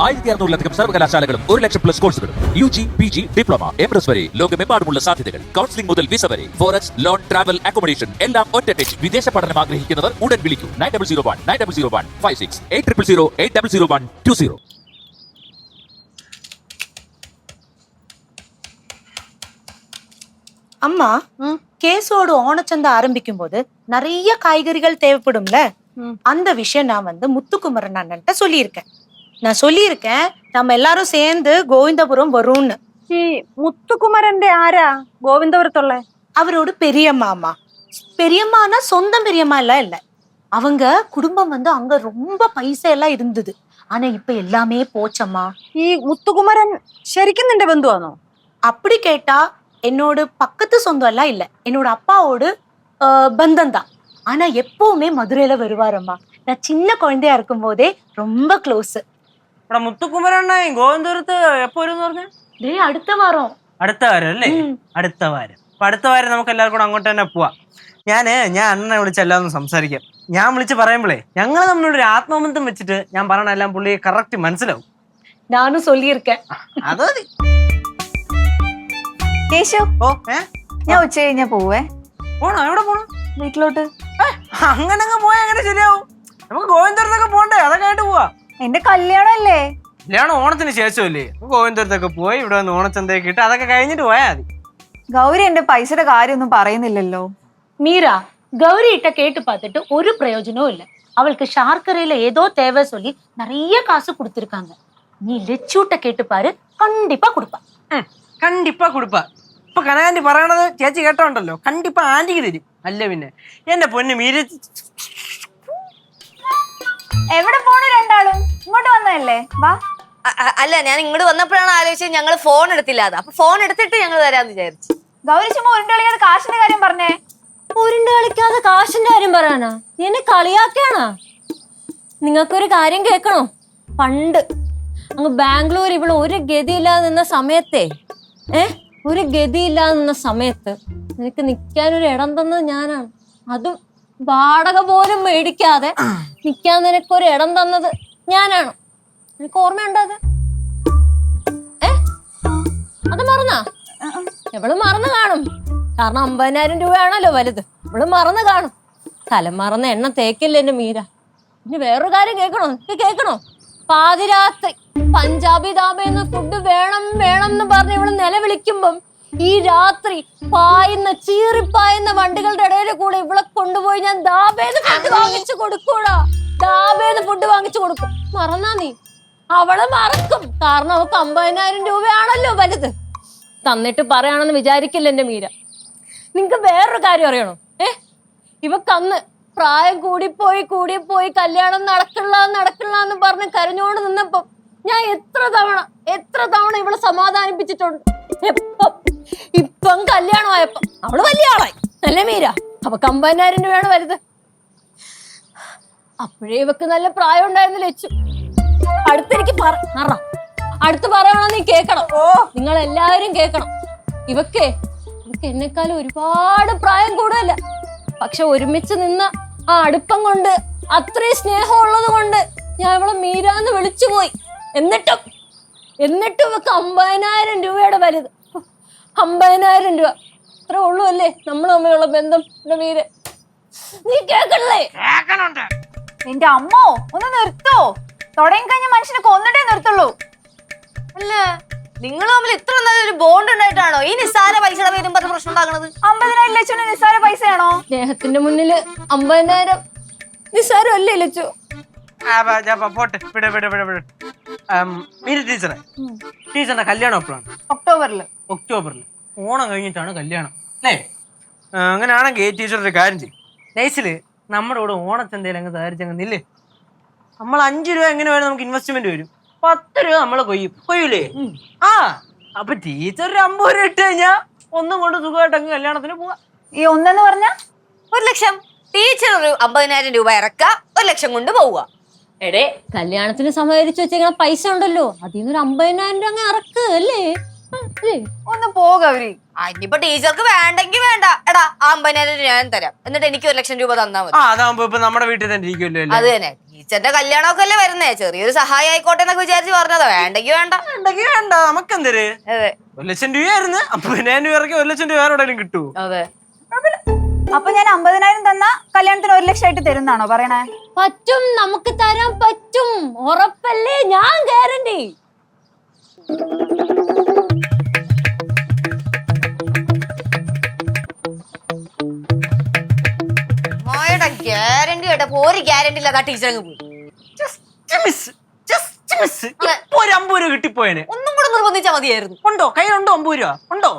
ആയിരത്തി അറുന്നൂറിലധികം സർവകലാശാലകളും ഒരു ലക്ഷം പ്ലസ് കോഴ്സുകളും U G P G diploma M S വരെ ലോകമെമ്പാടുമുള്ള സാധ്യതകൾ കൗൺസിലിംഗ് മുതൽ വിസ വരെ ഫോറക്സ് ലോൺ ട്രാവൽ അക്കോമഡേഷൻ എല്ലാം ഒറ്റ ടെച്ച് വിദേശ പഠനം ആഗ്രഹിക്കുന്നവർ ഉടൻ വിളിക്കൂ nine double zero one nine double zero one five six eight triple zero eight double zero one two zero அம்மா கேஸோட ஓணச்சந்தை ஆரம்பிக்கும் போது நிறைய காய்கறிகள் தேவைப்படும்ல அந்த விஷயம் நான் வந்து முத்துக்குமரன் அண்ணன்ட்ட சொல்லியிருக்கேன் நான் சொல்லியிருக்கேன் நம்ம எல்லாரும் சேர்ந்து கோவிந்தபுரம் வரும்னு ഈ മുത്തുകുമരന്റെ ആരാ ഗോവിന്ദപുരത്തുള്ള அவரோட பெரியம்மா அம்மா பெரியம்மானா சொந்தம் பெரியம்மா எல்லாம் இல்ல அவங்க குடும்பம் வந்து அங்க ரொம்ப பைசா எல்லாம் இருந்தது ஆனா இப்ப எல்லாமே போச்சம்மா ഈ മുത്തുകുമരൻ ശരിക്കും നിന്റെ ബന്ധുവാണോ அப்படி கேட்டா என்னோட பக்கத்து சொந்தம் எல்லாம் இல்ல என்னோட அப்பாவோட பந்தம் தான் ஆனா எப்பவுமே மதுரையில வருவாரம்மா நான் சின்ன குழந்தையா இருக்கும் போதே ரொம்ப க்ளோஸ் ഇവിടെ മുത്തുക്കുമരണ്ണ ഗോവിന്ദപുരത്ത് എപ്പോ വരും പറഞ്ഞു டேய் அடுத்த வாரம் അടുത്ത വാരം അല്ലേ ഉം. അടുത്ത വാരം അപ്പൊ അടുത്ത വാരം നമുക്ക് എല്ലാവർക്കും കൂടെ അങ്ങോട്ട് തന്നെ പോവാം ഞാന് ഞാൻ അണ്ണനെ വിളിച്ച് എല്ലാം ഒന്ന് സംസാരിക്കാം ഞാൻ വിളിച്ച് പറയുമ്പോഴേ ഞങ്ങൾ തമ്മിലൊരു ആത്മബന്ധം വെച്ചിട്ട് ഞാൻ പറയണ എല്ലാം പുള്ളി കറക്റ്റ് മനസ്സിലാവും நானும் சொல்லியிருக்கேன் അത് മതി കേശു ഓ ഏ ഞാൻ ഉച്ച കഴിഞ്ഞാ പോവേ പോണോ എവിടെ പോണോ വീട്ടിലോട്ട് അങ്ങനെ അങ്ങ് പോയാ എങ്ങനെ ശരിയാവും എന്റെ കല്യാണമല്ലേ കല്യാണം ഓണത്തിന് ശേഷമല്ലേ നമുക്ക് ഗോവിന്ദപുരത്തൊക്കെ പോയി ഇവിടെ വന്ന് ഓണച്ചന്തയൊക്കെ ഇട്ട് അതൊക്കെ കഴിഞ്ഞിട്ട് പോയാൽ മതി ഗൗരി എന്റെ പൈസയുടെ കാര്യമൊന്നും പറയുന്നില്ലല്ലോ மீரா கௌரி கிட்ட கேட்டு பார்த்துட்டு ஒரு பிரயோஜனம் இல்ல அவளுக்கு ஷார்க்கரையில ஏதோ தேவை சொல்லி நிறைய காசு கொடுத்திருக்காங்க நீ லெச்சூட்ட கேட்டு பாரு கண்டிப்பா கொடுப்பா ഉം, കണ്ടിപ്പാ കൊടുപ്പ ഇപ്പൊ കനകാന്റി പറയണത് ചേച്ചി കേട്ടോണ്ടല്ലോ കണ്ടിപ്പാ ആന്റിക്ക് തരും അല്ല പിന്നെ എന്റെ പൊന്ന് മീര എവിടെ പോണു രണ്ടാളും? ഇങ്ങോട്ട് വന്നതല്ലേ? വാ. അല്ല ഞാൻ ഇങ്ങോട്ട് വന്നപ്പോഴാണ് ആലോചിച്ചത് ഞങ്ങൾ ഫോൺ എടുത്തില്ല അത്. അപ്പൊ ഫോൺ എടുത്തിട്ട് ഞങ്ങൾ തരാന്ന് വിചാരിച്ചു. ഗൗരി ചുമ്മാ ഉരുണ്ട് കളിക്കാതെ കാശിന്റെ കാര്യം പറഞ്ഞേ? ഉരുണ്ട് കളിക്കാതെ കാശിന്റെ കാര്യം പറയാനാ? നീ എന്നെ കളിയാക്കാണാ നിങ്ങൾക്കൊരു കാര്യം കേൾക്കണോ? പണ്ട് അങ്ങ് ബാംഗ്ലൂർ ഇവിടെ ഒരു ഗതിയില്ലാതെ നിന്ന സമയത്തെ ഏ? ഒരു ഗതിയില്ലാതെ നിന്ന സമയത്ത് നിനക്ക് നിൽക്കാൻ ഒരു ഇടം തന്നത് ഞാനാണ്. അതും വാടക പോലും മേടിക്കാതെ നിൽക്കാൻ നിനക്കൊരു ഇടം തന്നത് ഞാനാണ്? നിനക്ക് ഓർമ്മയുണ്ടോ അത്? ഏ? അത് മറന്നാ? എവൾ മറന്നു കാണും. കാരണം അമ്പതിനായിരം രൂപയാണല്ലോ വലുത്. ഇവൾ മറന്നു കാണും. തലം മറന്ന എണ്ണ തേക്കില്ല എന്റെ മീര. ഇനി വേറൊരു കാര്യം കേൾക്കണോ? നീ കേൾക്കണോ? പാതിരാത്രി പഞ്ചാബി ധാബയെന്ന് ഫുഡ് വേണം വേണം എന്ന് പറഞ്ഞ് ഇവൾ നിലവിളിക്കുമ്പം ഈ രാത്രി പായുന്ന ചീറിപ്പായുന്ന വണ്ടികളുടെ ഇടയിൽ കൂടെ ഇവളെ കൊണ്ടുപോയി ഞാൻ ദാബേന്ന് ഫുഡ് വാങ്ങിച്ചു കൊടുക്കൂടാ. ദാബേന്ന് ഫുഡ് വാങ്ങിച്ചു കൊടുക്കും. മറന്നാ നീ? അവൾ മറക്കും. കാരണം അവക്ക് അമ്പതിനായിരം രൂപയാണല്ലോ വലുത്. തന്നിട്ട് പറയാണെന്ന് വിചാരിക്കില്ല എന്റെ മീര. നിങ്ങക്ക് വേറൊരു കാര്യം അറിയണോ? ഏ? ഇവക്കന്ന് പ്രായം കൂടിപ്പോയി കൂടിപ്പോയി കല്യാണം നടക്കില്ല നടക്കില്ല എന്ന് പറഞ്ഞ് കരഞ്ഞോണ്ട് നിന്നപ്പോ ഞാൻ എത്ര തവണ എത്ര തവണ ഇവളെ സമാധാനിപ്പിച്ചിട്ടുണ്ട്. ഇപ്പം കല്യാണമായപ്പോ അവൾ വലിയ ആളായി. നല്ല മീര? അപ്പൊ അമ്പതിനായിരം വേണം വരുത് അപ്പോഴേ ഇവക്ക് നല്ല പ്രായം ഉണ്ടായിരുന്നു ലച്ചു അടുത്തെനിക്ക് പറ. അടുത്ത് പറയണോ നീ കേക്കണം ഓ. നിങ്ങൾ എല്ലാവരും കേക്കണം ഇവക്കേ ഇവക്ക് എന്നെക്കാളും ഒരുപാട് പ്രായം കൂടുതല. പക്ഷെ ഒരുമിച്ച് നിന്ന ആ അടുപ്പം കൊണ്ട് അത്രയും സ്നേഹം ഉള്ളത് കൊണ്ട് ഞാൻ ഇവളെ മീരാന്ന് വിളിച്ചു പോയി എന്നിട്ടും എന്നിട്ടും ഇവക്ക് അമ്പതിനായിരം രൂപയുടെ വലുത്. അമ്പതിനായിരം രൂപ. അത്രേ ഉള്ളൂ അല്ലേ? നമ്മൾ തമ്മിലുള്ള ബന്ധം മീര് നീ കേക്കണല്ലേ? നിന്റെ അമ്മോ ഒന്ന് നിർത്തോ. തുടങ്ങി കഴിഞ്ഞ മനുഷ്യനെ കൊന്നിട്ടേ നിർത്തുള്ളൂ. അല്ല നിങ്ങൾ തമ്മിൽ ഇത്ര നല്ലൊരു ബോണ്ട് ഉണ്ടായിട്ടാണോ? ഈ നിസ്സാര പൈസയുടെ പേരും പറഞ്ഞ പ്രശ്നം ഉണ്ടാകുന്നത് അമ്പതിനായിരം ലക്ഷം നിസ്സാര പൈസയാണോ? സ്നേഹത്തിന്റെ മുന്നിൽ അമ്പതിനായിരം നിസ്സാരം അല്ലേ ലച്ചു? പോട്ടെ. വിട് വിട് വിട് വിട്. ആം, മീര ടീച്ചറെ. ടീച്ചറിന്റെ കല്യാണം എപ്പോഴാണ്? ഒക്ടോബറിൽ ഒക്ടോബറിൽ ഓണം കഴിഞ്ഞിട്ടാണ് കല്യാണം. അല്ലേ? അങ്ങനെയാണെങ്കിൽ ടീച്ചർ ഒരു കാര്യം ചെയ്യും. നൈസിൽ നമ്മുടെ കൂടെ ഓണച്ചന്തയിൽ അങ്ങ് തയ്യാറിച്ചങ്ങ് നില്ലേ. നമ്മൾ അഞ്ച് രൂപ എങ്ങനെ വരും നമുക്ക് ഇൻവെസ്റ്റ്മെന്റ് വരും. പത്ത് രൂപ നമ്മൾ കൊയ്യും. കൊയ്യൂലേ? ആ അപ്പൊ ടീച്ചർ ഒരു അമ്പത് രൂപ ഇട്ട് കഴിഞ്ഞാ ഒന്നും കൊണ്ട് സുഖമായിട്ട് അങ്ങ് കല്യാണത്തിന് പോവാ. ഈ ഒന്നെന്ന് പറഞ്ഞ ഒരു ലക്ഷം. ടീച്ചർ ഒരു അമ്പതിനായിരം രൂപ ഇറക്കുക ഒരു ലക്ഷം കൊണ്ട് പോവുക. എടേ കല്യാണത്തിന് സമാഹരിച്ചു വെച്ചേക്കണ പൈസ ഉണ്ടല്ലോ. അതിൽ നിന്ന് ഒരു അമ്പതിനായിരം രൂപ അങ്ങ് ഇറക്ക് അല്ലേ? ഒന്ന് പോ ഗൗരി. ആ, ഇനിയിപ്പോ ടീച്ചർക്ക് വേണ്ടെങ്കിൽ വേണ്ട. എടാ ആ അമ്പതിനായിരം രൂപ ഞാൻ തരാം. എന്നിട്ട് എനിക്ക് ഒരു ലക്ഷം രൂപ തന്നാ മതി. ആ അതാകുമ്പോ ഇപ്പൊ നമ്മുടെ വീട്ടിൽ തന്നെ ഇരിക്കുമല്ലോ അത് അല്ലേ തന്നെ. ടീച്ചറിന്റെ കല്യാണമൊക്കെ അല്ലേ വരുന്നേ? ചെറിയൊരു സഹായം ആയിക്കോട്ടെ എന്നൊക്കെ വിചാരിച്ച് പറഞ്ഞതാ. വേണ്ടെങ്കി വേണ്ട. വേണ്ടെങ്കി വേണ്ട. നമുക്കെന്തര്? അതെ. ഒരു ലക്ഷം രൂപയായിരുന്നു. അമ്പതിനായിരം രൂപ ഇറക്കി ഒരു ലക്ഷം രൂപ വേറെ എവിടെയെങ്കിലും കിട്ടൂ അതെ. അപ്പൊ ഞാൻ അമ്പതിനായിരം തന്ന കല്യാണത്തിന് ഒരു ലക്ഷമായിട്ട് തരുന്നാണോ പറയണേ? പറ്റും നമുക്ക് തരാൻ പറ്റും. ഉറപ്പല്ലേ? ഞാൻ ഗ്യാരണ്ടി മായുടെ ഗ്യാരണ്ടി കേട്ടപ്പോ ഒരു ഗ്യാരണ്ടി ഇല്ലാതെ ടീച്ചർ അങ്ങ് പോയി. ജസ്റ്റ് മിസ് ജസ്റ്റ് മിസ് ഇപ്പൊ ഒരു അമ്പത് രൂപ കിട്ടിപ്പോയനെ. ഒന്നും കൂടെ നിർബന്ധിച്ചാ മതിയായിരുന്നു. ഉണ്ടോ? കയ്യിലുണ്ടോ അമ്പത് രൂപ? ഉണ്ടോ?